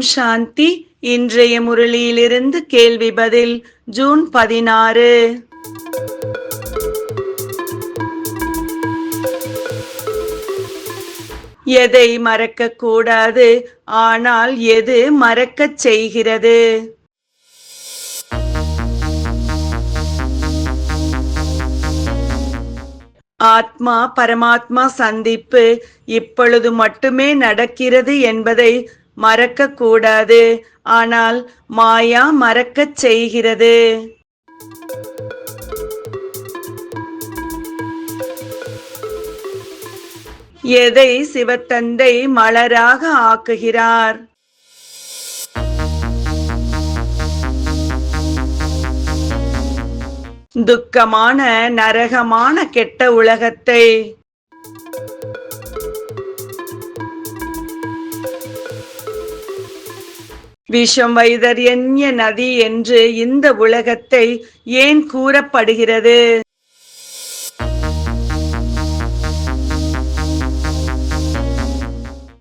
ஓம் சாந்தி. இன்றைய முரளியிலிருந்து கேள்வி பதில் ஜூன் பதினாறு. எதை மறக்க கூடாது? ஆனால் எது மறக்கச் செய்கிறது? ஆத்மா பரமாத்மா சந்திப்பு இப்பொழுது மட்டுமே நடக்கிறது என்பதை மறக்கக்கூடாது. ஆனால் மாயா மறக்கச் செய்கிறது. எதை சிவத்தந்தை மலராக ஆக்குகிறார்? துக்கமான நரகமான கெட்ட உலகத்தை விஷம் வைதர்யன்ய நதி என்று இந்த உலகத்தை ஏன் கூறப்படுகிறது?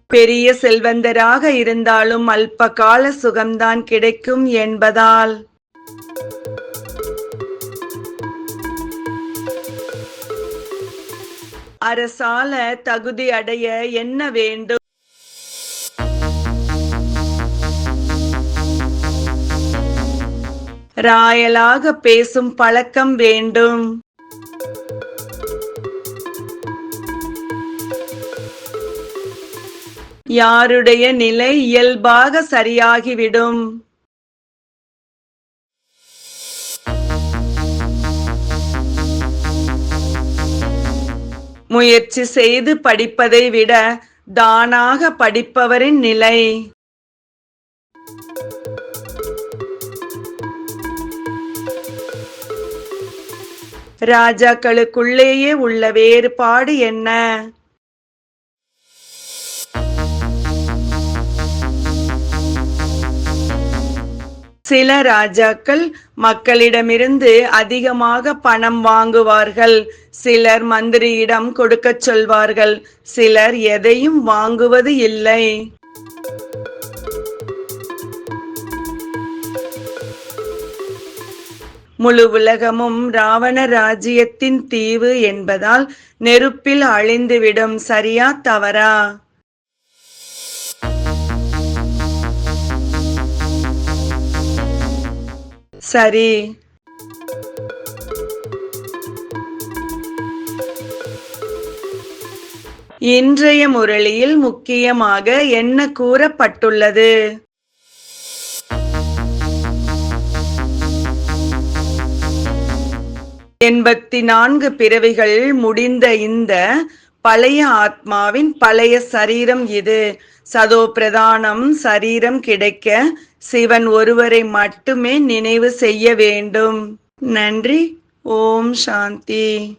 பெரிய செல்வந்தராக இருந்தாலும் அல்ப கால சுகம்தான் கிடைக்கும் என்பதால். அரசால தகுதி அடைய என்ன வேண்டும்? ராயலாக பேசும் பழக்கம் வேண்டும். யாருடைய நிலை இயல்பாக சரியாகிவிடும். முயற்சி செய்து படிப்பதை விட தானாக படிப்பவரின் நிலை. ராஜாக்களுக்குள்ளேயே உள்ள வேறுபாடு என்ன? சில ராஜாக்கள் மக்களிடமிருந்து அதிகமாக பணம் வாங்குவார்கள். சிலர் மந்திரியிடம் கொடுக்கச் சொல்வார்கள். சிலர் எதையும் வாங்குவது இல்லை. முழு உலகமும் ராவண ராஜ்யத்தின் தீவு என்பதால் நெருப்பில் அழிந்துவிடும் சரியா தவறா? சரி. இன்றைய முரளியில் முக்கியமாக என்ன கூறப்பட்டுள்ளது? எண்பத்தி நான்கு பிறவிகள் முடிந்த இந்த பழைய ஆத்மாவின் பழைய சரீரம் இது. சதோ பிரதானம் சரீரம் கிடைக்க சிவன் ஒருவரை மட்டுமே நினைவு செய்ய வேண்டும். நன்றி. ஓம் சாந்தி.